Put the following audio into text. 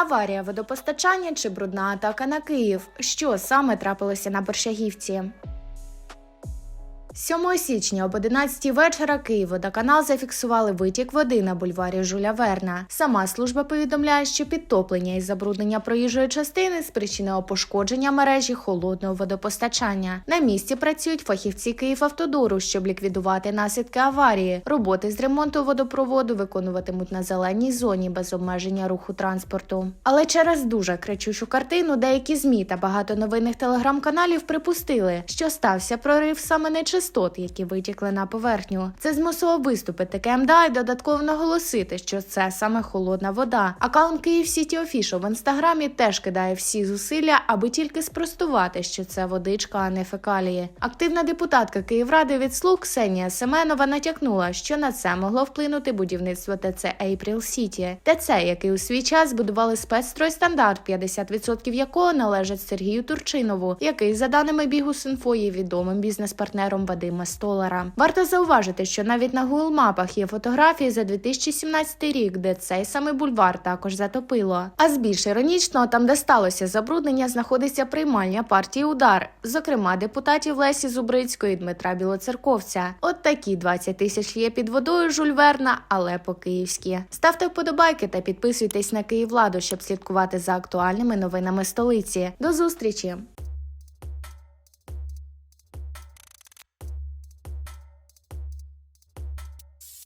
Аварія водопостачання чи брудна атака на Київ. Що саме трапилося на Борщагівці? 7 січня об 11 вечора Київводоканал зафіксували витік води на бульварі Жуля Верна. Сама служба повідомляє, що підтоплення і забруднення проїжджої частини спричинило пошкодження мережі холодного водопостачання. На місці працюють фахівці Київавтодору, щоб ліквідувати наслідки аварії. Роботи з ремонту водопроводу виконуватимуть на зеленій зоні без обмеження руху транспорту. Але через дуже кричущу картину деякі змі та багато новинних телеграм-каналів припустили, що стався прорив саме нечистот, які витікли на поверхню. Це змусило виступити КМДА і додатково наголосити, що це саме холодна вода. Аккаунт Київ Сіті Official в інстаграмі теж кидає всі зусилля, аби тільки спростувати, що це водичка, а не фекалії. Активна депутатка Київради від слуг Ксенія Семенова натякнула, що на це могло вплинути будівництво ТЦ April City. ТЦ, який у свій час будували спецстройстандарт, 50% якого належать Сергію Турчинову, який, за даними бігу є відомим бізнес-партнером Вадима Столара. Варто зауважити, що навіть на Google мапах є фотографії за 2017 рік, де цей самий бульвар також затопило. А з більш іронічного, там, де сталося забруднення, знаходиться приймальня партії Удар, зокрема депутатів Лесі Зубрицької і Дмитра Білоцерковця. От такі 20 тисяч є під водою Жуль Верна, але по-київськи. Ставте вподобайки та підписуйтесь на Київладу, щоб слідкувати за актуальними новинами столиці. До зустрічі!